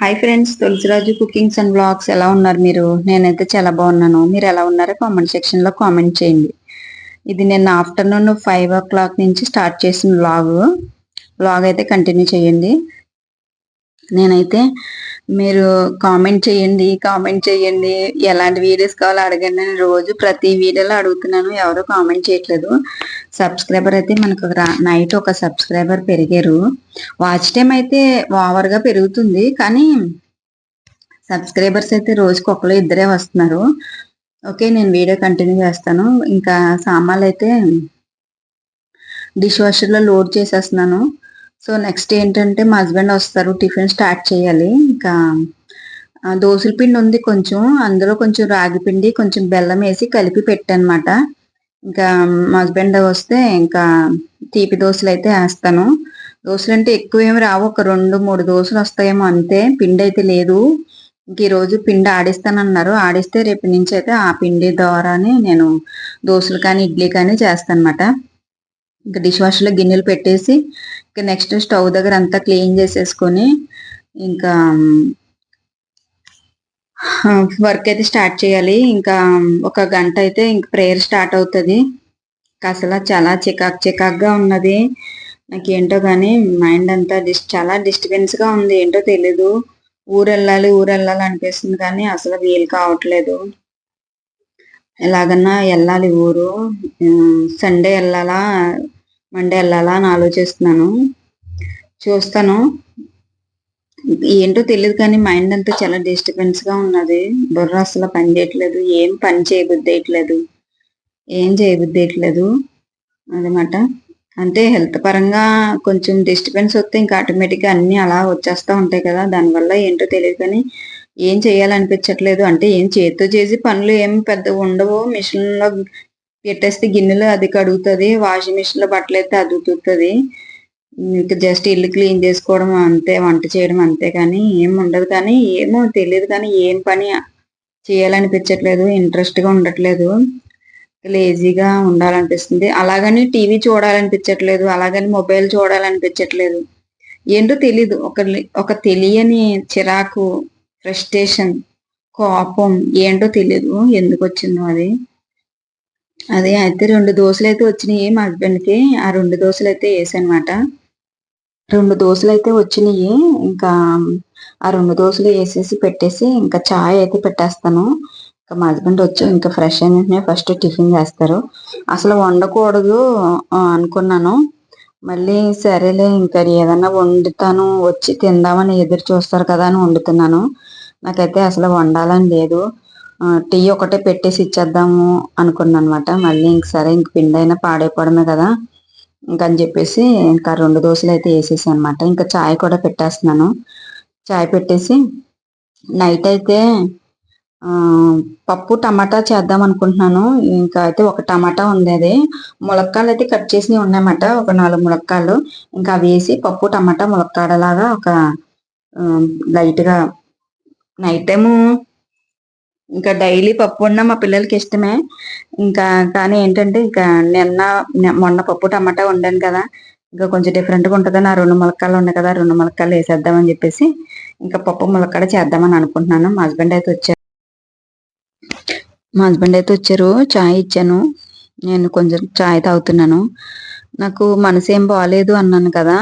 Hi friends Tulasiraju cookings and vlogs ఎలా ఉన్నారు మీరు? నేనైతే చాలా బాగున్నాను. మీరు ఎలా ఉన్నారో కామెంట్ సెక్షన్లో కామెంట్ చేయండి. ఇది నిన్న ఆఫ్టర్నూన్ ఫైవ్ ఓ క్లాక్ నుంచి స్టార్ట్ చేసిన బ్లాగ్ బ్లాగ్ అయితే కంటిన్యూ చేయండి. నేనైతే మీరు కామెంట్ చేయండి కామెంట్ చేయండి. ఎలాంటి వీడియోస్ కావాలో అడగండి నేను రోజు ప్రతి వీడియోలో అడుగుతున్నాను. ఎవరు కామెంట్ చేయట్లేదు. సబ్స్క్రైబర్ అయితే మనకు నైట్ ఒక సబ్స్క్రైబర్ పెరిగారు. వాచ్ టైం అయితే ఓవర్గా పెరుగుతుంది. కానీ సబ్స్క్రైబర్స్ అయితే రోజుకి ఒకరు ఇద్దరే వస్తున్నారు. ఓకే నేను వీడియో కంటిన్యూ చేస్తాను. ఇంకా సామాన్లు అయితే డిష్ వాషర్లో లోడ్ చేసేస్తున్నాను. సో నెక్స్ట్ ఏంటంటే మా హస్బెండ్ వస్తారు టిఫిన్ స్టార్ట్ చేయాలి. ఇంకా దోశల పిండి ఉంది కొంచెం. అందులో కొంచెం రాగి పిండి కొంచెం బెల్లం వేసి కలిపి పెట్టానమాట ఇంకా మా హస్బెండ్ వస్తే ఇంకా తీపి దోశలు అయితే వేస్తాను. దోశలు అంటే ఎక్కువ ఏమి రావు. ఒక రెండు మూడు దోశలు వస్తాయేమో అంతే. పిండి అయితే లేదు. ఇంక ఈరోజు పిండి ఆడిస్తానన్నారు. ఆడిస్తే రేపు నుంచి అయితే ఆ పిండి ద్వారానే నేను దోశలు కానీ ఇడ్లీ కానీ చేస్తాను అనమాట ఇంకా డిష్ వాష్లో గిన్నెలు పెట్టేసి ఇంకా నెక్స్ట్ స్టవ్ దగ్గర అంతా క్లీన్ చేసేసుకొని ఇంకా వర్క్ అయితే స్టార్ట్ చేయాలి. ఇంకా ఒక గంట అయితే ఇంక ప్రేయర్ స్టార్ట్ అవుతుంది. అసలు చాలా చికాక్ చికాక్గా ఉన్నది. నాకేంటో కానీ మైండ్ అంతా డిస్ చాలా డిస్టర్బెన్స్గా ఉంది. ఏంటో తెలీదు. ఊరు వెళ్ళాలి ఊరు వెళ్ళాలి అనిపిస్తుంది కానీ అసలు వీలు కావట్లేదు. ఎలాగన్నా వెళ్ళాలి ఊరు. సండే వెళ్ళాలా మండే వెళ్ళాలా అని ఆలోచిస్తున్నాను. చూస్తాను. ఏంటో తెలియదు కానీ మైండ్ అంతా చాలా డిస్టర్బెన్స్గా ఉన్నది. బుర్ర అసలు పని చేయట్లేదు. ఏం పని చేయబుద్ధేయట్లేదు ఏం చేయబుద్ధేయట్లేదు అదనమాట. అంటే హెల్త్ పరంగా కొంచెం డిస్టర్బెన్స్ వస్తే ఇంకా ఆటోమేటిక్గా అన్ని అలా వచ్చేస్తూ ఉంటాయి కదా. దానివల్ల ఏంటో తెలియదు కానీ ఏం చేయాలనిపించట్లేదు. అంటే ఏం చేతితో చేసి పనులు ఏం పెద్ద ఉండవు. మిషన్లో పెట్టేస్తే గిన్నెలు అది కడుగుతుంది వాషింగ్ మిషన్లో బట్టలు అయితే అది ఉతుకుతుంది. ఇంకా జస్ట్ ఇల్లు క్లీన్ చేసుకోవడం అంతే వంట చేయడం అంతే కానీ ఏం ఉండదు కానీ ఏమో తెలియదు కానీ ఏం పని చేయాలనిపించట్లేదు ఇంట్రెస్ట్గా ఉండట్లేదు. లేజీగా ఉండాలనిపిస్తుంది. అలాగని టీవీ చూడాలనిపించట్లేదు అలాగని మొబైల్ చూడాలనిపించట్లేదు. ఏంటో తెలీదు. ఒక ఒక తెలియని చిరాకు ఫ్రస్ట్రేషన్ కోపం ఏంటో తెలీదు. ఎందుకు వచ్చిందో అది. అదే అయితే రెండు దోశలు అయితే వచ్చినాయి మా హస్బెండ్కి. ఆ రెండు దోశలు అయితే వేసానమాట. రెండు దోశలు అయితే వచ్చినాయి. ఇంకా ఆ రెండు దోశలు వేసేసి పెట్టేసి ఇంకా చాయ్ అయితే పెట్టేస్తాను. ఇంకా మా హస్బెండ్ వచ్చి ఇంకా ఫ్రెష్ అయిన ఫస్ట్ టిఫిన్ చేస్తారు. అసలు వండకూడదు అనుకున్నాను. మళ్ళీ సరేలే ఇంకా ఏదన్నా వండుతాను వచ్చి తిందామని ఎదురు చూస్తారు కదా అని వండుతున్నాను. నాకైతే అసలు వండాలని లేదు. టీ ఒకటే పెట్టేసి ఇచ్చేద్దాము అనుకున్నాను అనమాట మళ్ళీ ఇంక సరే ఇంక పిండి అయినా పాడైపోవడమే కదా. ఇంకని చెప్పేసి ఇంకా రెండు దోశలు అయితే వేసేసి అనమాట ఇంకా చాయ్ కూడా పెట్టేస్తున్నాను. చాయ్ పెట్టేసి నైట్ అయితే పప్పు టమాటా చేద్దాం అనుకుంటున్నాను. ఇంకా అయితే ఒక టమాటా ఉంది అది. ములక్కాయలు అయితే కట్ చేసి ఉన్నాయన్నమాట ఒక నాలుగు ములక్కాయలు. ఇంకా అవి వేసి పప్పు టమాటా ములక్కాడలాగా ఒక లైట్గా నైట్ టైము ఇంకా డైలీ పప్పు ఉన్న మా పిల్లలకి ఇష్టమే. ఇంకా కానీ ఏంటంటే ఇంకా నిన్న మొన్న పప్పు టమాటా వండాను కదా. ఇంకా కొంచెం డిఫరెంట్గా ఉంటుందని ఆ రెండు ములక్కాయలు ఉన్నాయి కదా రెండు ములక్కాయలు వేసేద్దామని చెప్పేసి ఇంకా పప్పు ములక్కాడ చేద్దామని అనుకుంటున్నాను. మా హస్బెండ్ అయితే వచ్చారు. మా హస్బెండ్ అయితే వచ్చారు. చాయ్ ఇచ్చాను. నేను కొంచెం చాయ్ తాగుతున్నాను. నాకు మనసు ఏం బాగాలేదు అన్నాను కదా.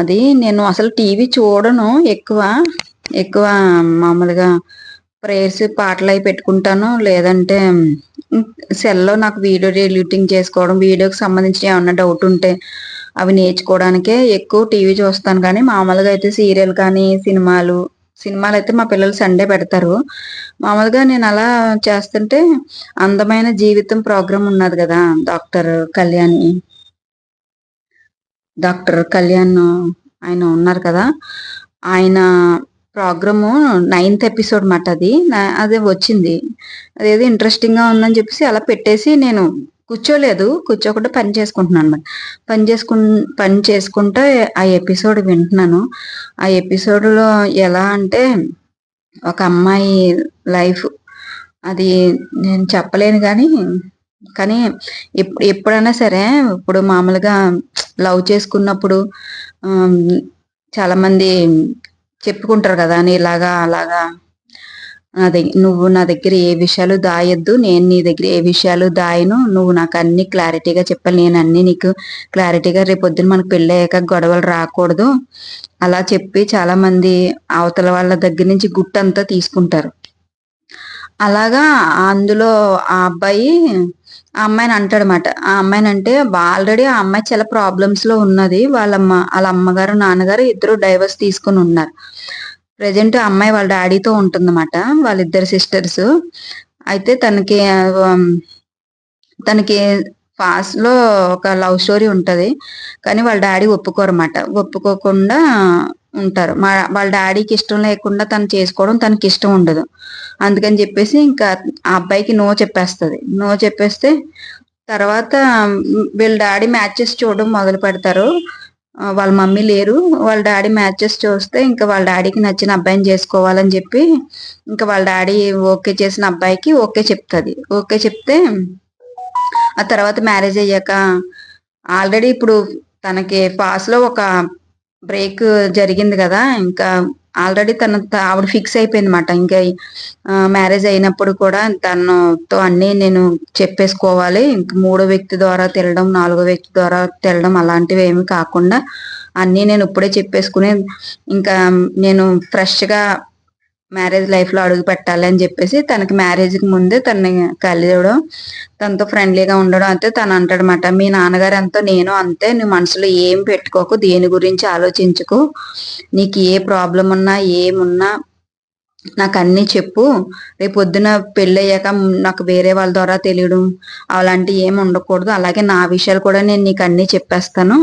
అది నేను అసలు టీవీ చూడను ఎక్కువ. ఎక్కువ మామూలుగా ప్రేయర్స్ పాటలు అవి పెట్టుకుంటాను. లేదంటే సెల్లో నాకు వీడియో ఎడిటింగ్ చేసుకోవడం వీడియోకి సంబంధించిన ఏమన్నా డౌట్ ఉంటే అవి నేర్చుకోవడానికే ఎక్కువ టీవీ చూస్తాను. కానీ మామూలుగా అయితే సీరియల్ కానీ సినిమాలు సినిమాలు అయితే మా పిల్లలు సండే పెడతారు. మామూలుగా నేను అలా చేస్తుంటే అందమైన జీవితం ప్రోగ్రాం ఉన్నది కదా డాక్టర్ కళ్యాణి. డాక్టర్ కళ్యాణ్ ఆయన ఉన్నారు కదా ఆయన ప్రోగ్రాము నైన్త్ ఎపిసోడ్ మాట అది. అదే వచ్చింది. అదేదో ఇంట్రెస్టింగ్గా ఉందని చెప్పేసి అలా పెట్టేసి నేను కూర్చోలేదు. కూర్చోకుండా పని చేసుకుంటున్నాను అనమాట పని చేసుకు పని చేసుకుంటే ఆ ఎపిసోడ్ వింటున్నాను. ఆ ఎపిసోడ్లో ఎలా అంటే ఒక అమ్మాయి లైఫ్ అది నేను చెప్పలేను కానీ కానీ ఎప్పుడైనా సరే ఇప్పుడు మామూలుగా లవ్ చేసుకున్నప్పుడు చాలామంది చెప్పుకుంటారు కదా అని ఇలాగా అలాగా. నా దగ్గర నువ్వు నా దగ్గర ఏ విషయాలు దాయొద్దు నేను నీ దగ్గర ఏ విషయాలు దాయను నువ్వు నాకు అన్ని క్లారిటీగా చెప్పాలి నేను అన్ని నీకు క్లారిటీగా రేపొద్దున మనకు పెళ్ళయ్యాక గొడవలు రాకూడదు. అలా చెప్పి చాలా మంది అవతల వాళ్ళ దగ్గర నుంచి గుట్టంతా తీసుకుంటారు. అలాగా అందులో ఆ అబ్బాయి ఆ అమ్మాయిని అంటాడనమాట ఆ అమ్మాయిని అంటే ఆల్రెడీ ఆ అమ్మాయి చాలా ప్రాబ్లమ్స్లో ఉన్నది. వాళ్ళమ్మ వాళ్ళ అమ్మగారు నాన్నగారు ఇద్దరు డైవర్స్ తీసుకుని ఉన్నారు. ప్రజెంట్ అమ్మాయి వాళ్ళ డాడీతో ఉంటుందన్నమాట వాళ్ళిద్దరు సిస్టర్స్ అయితే తనకి తనకి ఫాస్ట్లో ఒక లవ్ స్టోరీ ఉంటది. కానీ వాళ్ళ డాడీ ఒప్పుకోరమాట ఒప్పుకోకుండా ఉంటారు. మా వాళ్ళ డాడీకి ఇష్టం లేకుండా తను చేసుకోవడం తనకి ఇష్టం ఉండదు. అందుకని చెప్పేసి ఇంకా ఆ అబ్బాయికి నో చెప్పేస్తుంది. నో చెప్పేస్తే తర్వాత వీళ్ళ డాడీ మ్యాచెస్ చూడడం మొదలు పెడతారు. వాళ్ళ మమ్మీ లేరు. వాళ్ళ డాడీ మ్యాచెస్ చూస్తే ఇంకా వాళ్ళ డాడీకి నచ్చిన అబ్బాయిని చేసుకోవాలని చెప్పి ఇంకా వాళ్ళ డాడీ ఓకే చేసిన అబ్బాయికి ఓకే చెప్తుంది. ఓకే చెప్తే ఆ తర్వాత మ్యారేజ్ అయ్యాక ఆల్రెడీ ఇప్పుడు తనకి పాస్లో ఒక బ్రేక్ జరిగింది కదా ఇంకా ఆల్రెడీ తన ఆవిడ ఫిక్స్ అయిపోయింది మాట ఇంకా మ్యారేజ్ అయినప్పుడు కూడా తనతో అన్నీ నేను చెప్పేసుకోవాలి. ఇంక మూడో వ్యక్తి ద్వారా తెలడం నాలుగో వ్యక్తి ద్వారా తెలడం అలాంటివి ఏమి కాకుండా అన్నీ నేను ఇప్పుడే చెప్పేసుకుని ఇంకా నేను ఫ్రెష్గా మ్యారేజ్ లైఫ్లో అడుగు పెట్టాలి అని చెప్పేసి తనకి మ్యారేజ్కి ముందే తనని కలియడం తనతో ఫ్రెండ్లీగా ఉండడం అంతే తను అంటాడనమాట మీ నాన్నగారు ఎంతో నేను అంతే నీ మనసులో ఏం పెట్టుకోకు దేని గురించి ఆలోచించుకో. నీకు ఏ ప్రాబ్లం ఉన్నా ఏమున్నా నాకు అన్ని చెప్పు. రేపు పొద్దున పెళ్ళయ్యాక నాకు వేరే వాళ్ళ ద్వారా తెలియడం అలాంటివి ఏమి ఉండకూడదు. అలాగే నా విషయాలు కూడా నేను నీకు అన్ని చెప్పేస్తాను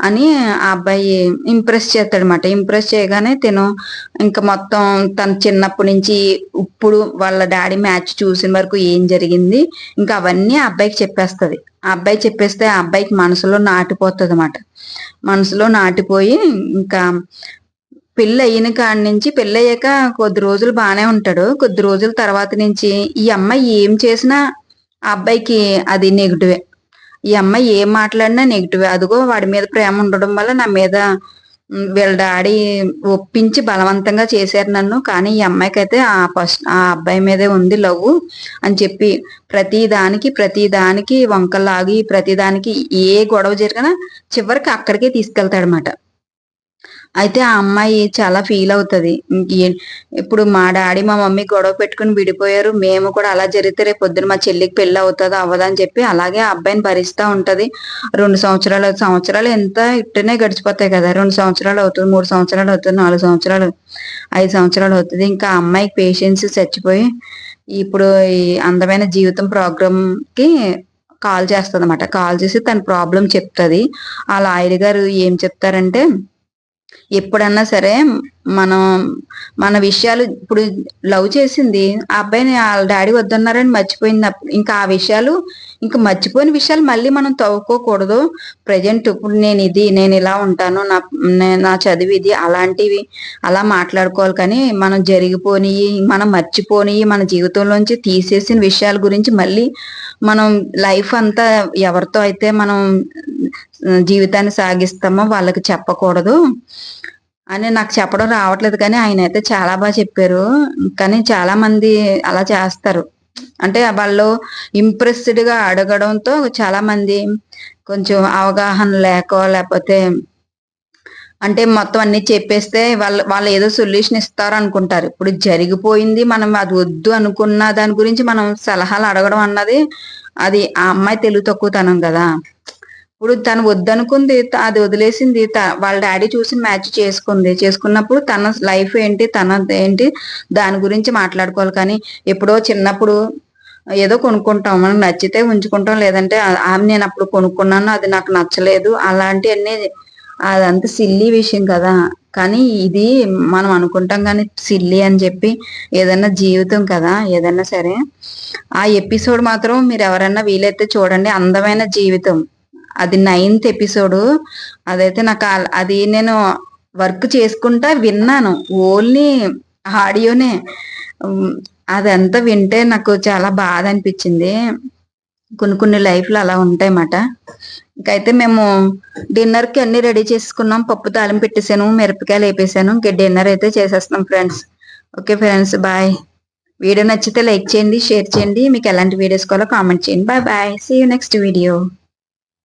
అని ఆ అబ్బాయి ఇంప్రెస్ చేస్తాడనమాట ఇంప్రెస్ చేయగానే తిను. ఇంకా మొత్తం తన చిన్నప్పటి నుంచి ఇప్పుడు వాళ్ళ డాడీ మ్యాచ్ చూసిన వరకు ఏం జరిగింది ఇంకా అవన్నీ ఆ అబ్బాయికి చెప్పేస్తుంది. ఆ అబ్బాయి చెప్పేస్తే ఆ అబ్బాయికి మనసులో నాటిపోతుంది అనమాట మనసులో నాటిపోయి ఇంకా పెళ్ళి అయిన కాడి నుంచి పెళ్ళయ్యాక కొద్ది రోజులు బాగానే ఉంటాడు. కొద్ది రోజుల తర్వాత నుంచి ఈ అమ్మాయి ఏం చేసినా ఆ అబ్బాయికి అది నెగిటివే ఈ అమ్మాయి ఏం మాట్లాడినా నెగిటివే అదిగో వాడి మీద ప్రేమ ఉండడం వల్ల నా మీద వీళ్ళ డాడీ ఒప్పించి బలవంతంగా చేశారు నన్ను. కానీ ఈ అమ్మాయికి అయితే ఆ ఫస్ట్ ఆ అబ్బాయి మీదే ఉంది లవ్ అని చెప్పి ప్రతి దానికి ప్రతి దానికి వంకలాగి ప్రతి దానికి ఏ గొడవ జరిగినా చివరికి అక్కడికే తీసుకెళ్తాడనమాట అయితే ఆ అమ్మాయి చాలా ఫీల్ అవుతుంది. ఇప్పుడు మా డాడీ మా మమ్మీ గొడవ పెట్టుకుని విడిపోయారు. మేము కూడా అలా జరిగితే రేపు పొద్దున మా చెల్లికి పెళ్ళి అవుతుంది అవ్వదని చెప్పి అలాగే ఆ అబ్బాయిని భరిస్తూ ఉంటది. రెండు సంవత్సరాలు సంవత్సరాలు ఎంత ఇట్టనే గడిచిపోతాయి కదా. రెండు సంవత్సరాలు అవుతుంది మూడు సంవత్సరాలు అవుతుంది నాలుగు సంవత్సరాలు ఐదు సంవత్సరాలు అవుతుంది. ఇంకా అమ్మాయికి పేషెన్స్ చచ్చిపోయి ఇప్పుడు ఈ అందమైన జీవితం ప్రోగ్రామ్కి కాల్ చేస్తుంది అనమాట కాల్ చేసి తన ప్రాబ్లం చెప్తుంది. ఆ లాయర్ గారు ఏం చెప్తారంటే ఎప్పుడన్నా సరే మనం మన విషయాలు ఇప్పుడు లవ్ చేసింది ఆ అబ్బాయిని వాళ్ళ డాడీ వద్దన్నారని మర్చిపోయింది ఇంకా ఆ విషయాలు ఇంకా మర్చిపోయిన విషయాలు మళ్ళీ మనం తవ్వుకోకూడదు. ప్రజెంట్ ఇప్పుడు నేను ఇది నేను ఇలా ఉంటాను నా నా చదివి ఇది అలాంటివి అలా మాట్లాడుకోవాలి కానీ మనం జరిగిపోని మనం మర్చిపోనియి మన జీవితంలోంచి తీసేసిన విషయాల గురించి మళ్ళీ మనం లైఫ్ అంతా ఎవరితో అయితే మనం జీవితాన్ని సాగిస్తామో వాళ్ళకి చెప్పకూడదు. అని నాకు చెప్పడం రావట్లేదు కానీ ఆయన అయితే చాలా బాగా చెప్పారు. కానీ చాలా మంది అలా చేస్తారు. అంటే వాళ్ళు ఇంప్రెస్డ్గా అడగడంతో చాలా మంది కొంచెం అవగాహన లేక లేకపోతే అంటే మొత్తం అన్ని చెప్పేస్తే వాళ్ళు వాళ్ళు ఏదో సొల్యూషన్ ఇస్తారు అనుకుంటారు. ఇప్పుడు జరిగిపోయింది మనం అది వద్దు అనుకున్న దాని గురించి మనం సలహాలు అడగడం అన్నది అది ఆ అమ్మాయి తెలుగు తక్కువతనం కదా. ఇప్పుడు తను వద్దనుకుంది అది వదిలేసింది వాళ్ళ డాడీ చూసి మ్యాచ్ చేసుకుంది. చేసుకున్నప్పుడు తన లైఫ్ ఏంటి తన ఏంటి దాని గురించి మాట్లాడుకోవాలి. కానీ ఎప్పుడో చిన్నప్పుడు ఏదో కొనుక్కుంటాం మనం నచ్చితే ఉంచుకుంటాం. లేదంటే నేను అప్పుడు కొనుక్కున్నాను అది నాకు నచ్చలేదు. అలాంటివన్నీ అదంత సిల్లీ విషయం కదా. కానీ ఇది మనం అనుకుంటాం కానీ సిల్లీ అని చెప్పి ఏదన్నా జీవితం కదా ఏదన్నా సరే. ఆ ఎపిసోడ్ మాత్రం మీరు ఎవరైనా వీలైతే చూడండి. అందమైన జీవితం. అది నైన్త్ ఎపిసోడ్ అదైతే నాకు అది నేను వర్క్ చేసుకుంటా విన్నాను. ఓన్లీ ఆడియోనే. అదంతా వింటే నాకు చాలా బాధ అనిపించింది. కొన్ని కొన్ని లైఫ్లు అలా ఉంటాయన్నమాట. ఇంకైతే మేము డిన్నర్కి అన్ని రెడీ చేసుకున్నాం. పప్పు తాళం పెట్టేశాను మిరపకాయలు వేపేసాను. ఇంకా డిన్నర్ అయితే చేసేస్తున్నాం friends okay friends bye video నచ్చితే లైక్ చేయండి షేర్ చేయండి. మీకు ఎలాంటి వీడియోస్ కావాలో కామెంట్ చేయండి. Bye bye see you next video